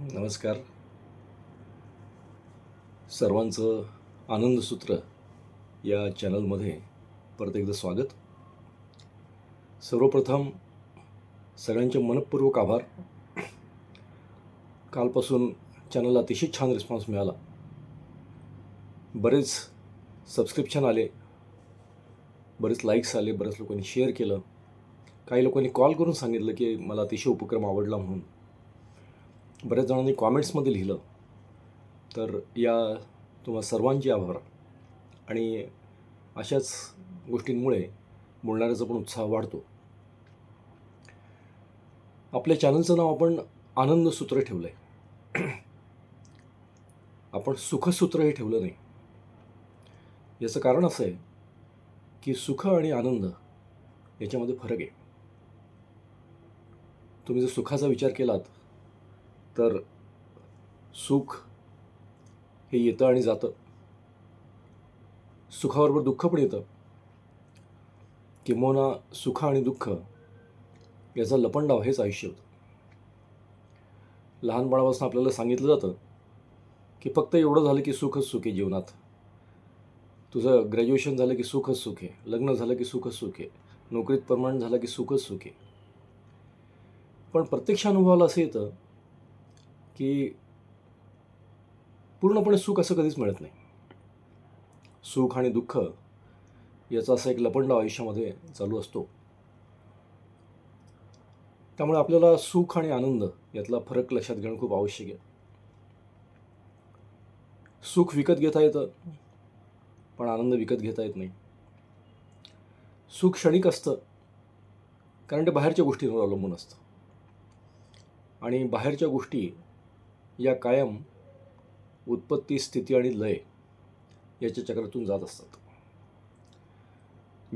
नमस्कार. सर्वांचं आनंदसूत्र या चॅनलमध्ये परत एकदा स्वागत. सर्वप्रथम सगळ्यांचे मनपूर्वक आभार. कालपासून चॅनलला अतिशय छान रिस्पॉन्स मिळाला. बरेच सबस्क्रिप्शन आले बरेच लाईक्स आले बऱ्याच लोकांनी शेअर केलं. काही लोकांनी कॉल करून सांगितलं की मला अतिशय उपक्रम आवडला म्हणून. बऱ्याच जणांनी कॉमेंट्समध्ये लिहिलं. तर या तुम्हा सर्वांचे आभार. आणि अशाच गोष्टींमुळे बोलणाऱ्याचा पण उत्साह वाढतो. आपल्या चॅनलचं नाव आपण आनंदसूत्र ठेवलं आहे आपण सुखसूत्र हे ठेवलं नाही. याचं कारण असं आहे की सुख आणि आनंद याच्यामध्ये फरक आहे. तुम्ही जर सुखाचा विचार केलात तर सुख हे येतं आणि जातं. सुखाबरोबर दुःख पण येतं. किंबहुना सुख आणि दुःख याचा लपंडाव हेच आयुष्य होतं. लहानपणापासून आपल्याला सांगितलं जातं की फक्त एवढं झालं की सुखच सुख आहे जीवनात. तुझं ग्रॅज्युएशन झालं की सुखच सुख आहे. लग्न झालं की सुखच सुख आहे. नोकरीत परमनंट झालं की सुखच सुख आहे. पण प्रत्यक्ष अनुभवाला असं येतं की पूर्णपणे सुख असं कधीच मिळत नाही. सुख आणि दुःख याचा असा एक लपंडाव आयुष्यामध्ये चालू असतो. त्यामुळे आपल्याला सुख आणि आनंद यातला फरक लक्षात घेणं खूप आवश्यक आहे. सुख विकत घेता येतं पण आनंद विकत घेता येत नाही. सुख क्षणिक असतं कारण ते बाहेरच्या गोष्टींवर अवलंबून असतं. आणि बाहेरच्या गोष्टी या कायम उत्पत्ती स्थिती आणि लय याच्या चक्रातून जात असतात.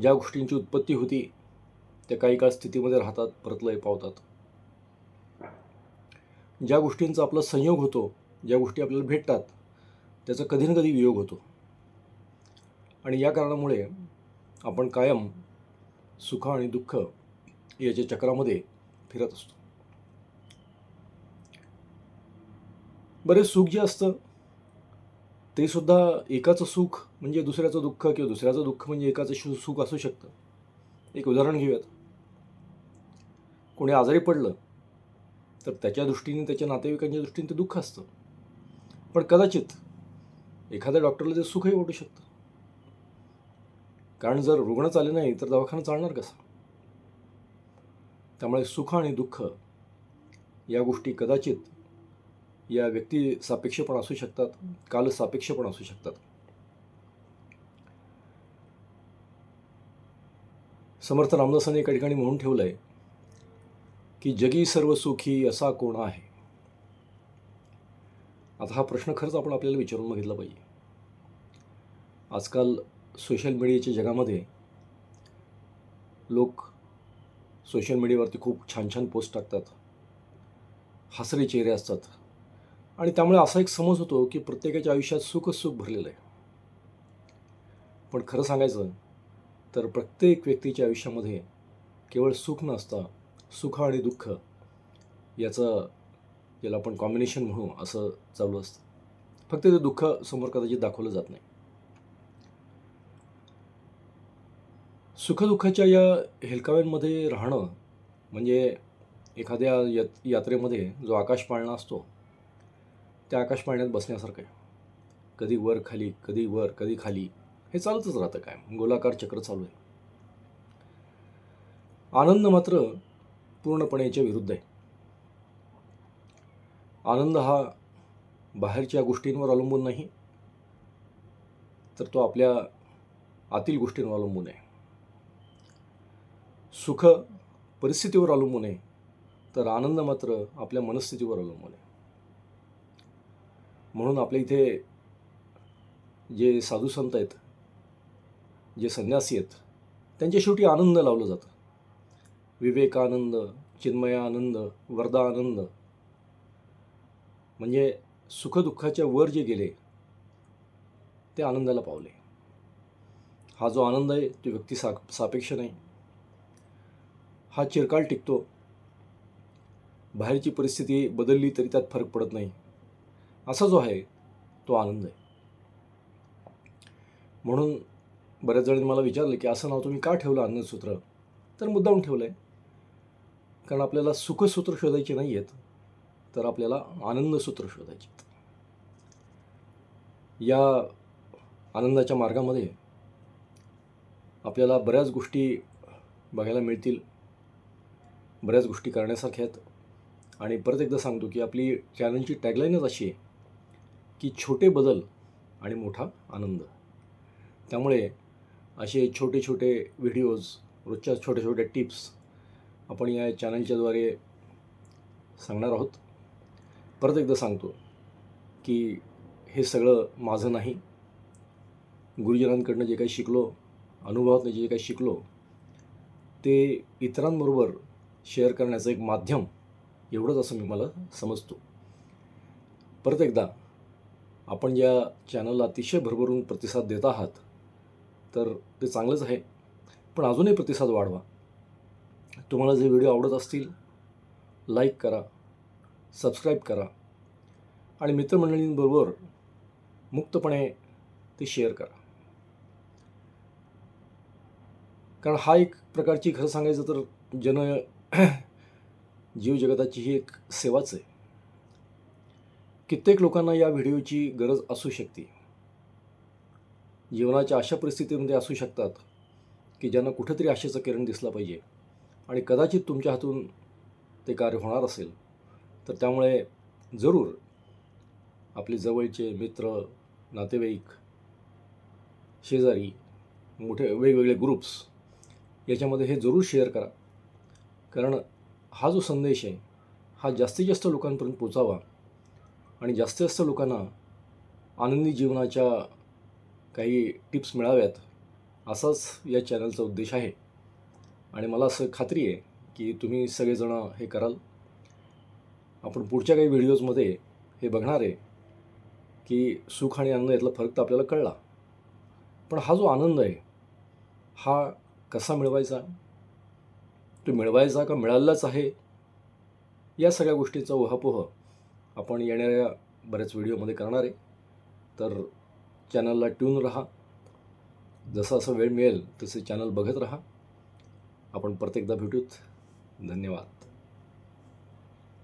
ज्या गोष्टींची उत्पत्ती होती त्या काही काळ स्थितीमध्ये राहतात परत लय पावतात. ज्या गोष्टींचा आपला संयोग होतो ज्या गोष्टी आपल्याला भेटतात त्याचा कधी ना कधी वियोग होतो. आणि या कारणामुळे आपण कायम सुख आणि दुःख याच्या चक्रामध्ये फिरत असतो. बरेच सुख जे असतं ते सुद्धा एकाचं सुख म्हणजे दुसऱ्याचं दुःख किंवा दुसऱ्याचं दुःख म्हणजे एकाचं शु सुख असू शकतं. एक उदाहरण घेऊयात. कोणी आजारी पडलं तर त्याच्या दृष्टीने त्याच्या नातेवाईकांच्या दृष्टीने ते दुःख असतं. पण कदाचित एखाद्या डॉक्टरला ते सुखही वाटू शकतं. कारण जर रुग्ण आले नाही तर दवाखाना चालणार कसा? त्यामुळे सुख आणि दुःख या गोष्टी कदाचित या व्यक्ती सापेक्ष पण असू शकतात काल सापेक्ष पण असू शकतात. समर्थ रामदासांनी एका ठिकाणी म्हणून ठेवलं आहे की जगी सर्व सुखी असा कोण आहे? आता हा प्रश्न खरंच आपण आपल्याला विचारून बघितला पाहिजे. आजकाल सोशल मीडियाच्या जगामध्ये लोक सोशल मीडियावरती खूप छान छान पोस्ट टाकतात. हसरे चेहरे असतात. आणि त्यामुळे असा एक समज होतो की प्रत्येकाच्या आयुष्यात सुखच सुख भरलेलं आहे. पण खरं सांगायचं तर प्रत्येक व्यक्तीच्या आयुष्यामध्ये केवळ सुख नसता सुख आणि दुःख याचं याला आपण कॉम्बिनेशन म्हणू असं चालू असतं. फक्त ते दुःख समोर कदाचित दाखवलं जात नाही. सुखदुःखाच्या या हेलकाव्यांमध्ये राहणं म्हणजे एखाद्या यात यात्रेमध्ये जो आकाश पाळणा असतो त्या आकाशपाळण्यात बसण्यासारखं आहे. कधी वर खाली कधी वर कधी खाली हे चालतच राहतं काय गोलाकार चक्र चालू आहे. आनंद मात्र पूर्णपणे याच्या विरुद्ध आहे. आनंद हा बाहेरच्या गोष्टींवर अवलंबून नाही तर तो आपल्या आतील गोष्टींवर अवलंबून आहे. सुख परिस्थितीवर अवलंबून आहे तर आनंद मात्र आपल्या मनस्थितीवर अवलंबून आहे. म्हणून आपल्या इथे जे साधू संत आहेत जे संन्यासी आहेत त्यांच्या शेवटी आनंद लावलं जातं. विवेकानंद चिन्मयानंद वरदानंद. म्हणजे सुखदुःखाच्या वर जे गेले ते आनंदाला पावले. हा जो आनंद आहे तो व्यक्ती सा सापेक्ष नाही. हा चिरकाळ टिकतो. बाहेरची परिस्थिती बदलली तरी त्यात फरक पडत नाही. असा जो आहे तो आनंद आहे. म्हणून बऱ्याच जणांनी मला विचारलं की असं नाव तुम्ही का ठेवलं आनंदसूत्र तर मुद्दाम ठेवलं आहे कारण आपल्याला सुखसूत्र शोधायची नाही आहेत तर आपल्याला आनंदसूत्र शोधायचे आहेत. या आनंदाच्या मार्गामध्ये आपल्याला बऱ्याच गोष्टी बघायला मिळतील बऱ्याच गोष्टी करण्यासारख्या आहेत. आणि परत एकदा सांगतो की आपली चॅनलची टॅगलाईनच अशी आहे की छोटे बदल आणि मोठा आनंद. त्यामुळे असे छोटे छोटे व्हिडिओज रोजच्या छोट्या छोट्या टिप्स आपण या चॅनलच्याद्वारे सांगणार आहोत. परत एकदा सांगतो की हे सगळं माझं नाही. गुरुजनांकडनं जे काही शिकलो अनुभवातनं जे काही शिकलो ते इतरांबरोबर शेअर करण्याचं एक माध्यम एवढंच असं मी मला समजतो. परत एकदा आपण ज्या चॅनलला अतिशय भरभरून प्रतिसाद देत आहात तर ते चांगलंच आहे. पण अजूनही प्रतिसाद वाढवा. तुम्हाला जे व्हिडिओ आवडत असतील लाईक करा सबस्क्राईब करा. आणि मित्रमंडळींबरोबर मुक्तपणे ते शेअर करा. कारण हा एक प्रकारची खरं सांगायचं तर जन जीवजगताची ही एक सेवाच आहे. कित्येक लोकांना या व्हिडिओची गरज असू शकते. जीवनाच्या अशा परिस्थितीमध्ये असू शकतात की ज्यांना कुठंतरी आशेचं किरण दिसला पाहिजे आणि कदाचित तुमच्या हातून ते कार्य होणार असेल तर त्यामुळे जरूर आपले जवळचे मित्र नातेवाईक शेजारी मोठे वेगवेगळे ग्रुप्स याच्यामध्ये हे जरूर शेअर करा. कारण हा जो संदेश आहे हा जास्तीत जास्त लोकांपर्यंत पोचावा आणि जास्तीत जास्त लोकांना आनंदी जीवनाच्या काही टिप्स मिळाव्यात असाच या चॅनलचा उद्देश आहे. आणि मला असं खात्री आहे की तुम्ही सगळेजणं हे कराल. आपण पुढच्या काही व्हिडिओजमध्ये हे बघणार आहे की सुख आणि आनंद यातला फरक तर आपल्याला कळला. पण हा जो आनंद आहे हा कसा मिळवायचा? तो मिळवायचा का मिळालाच आहे? या सगळ्या गोष्टीचा उहापोह आपण येणाऱ्या बऱ्याच व्हिडिओमध्ये करणार आहे. तर चॅनलला ट्यून राहा. जसं असं वेळ मिळेल तसे चॅनल बघत राहा. आपण प्रत्येकदा भेटूत. धन्यवाद.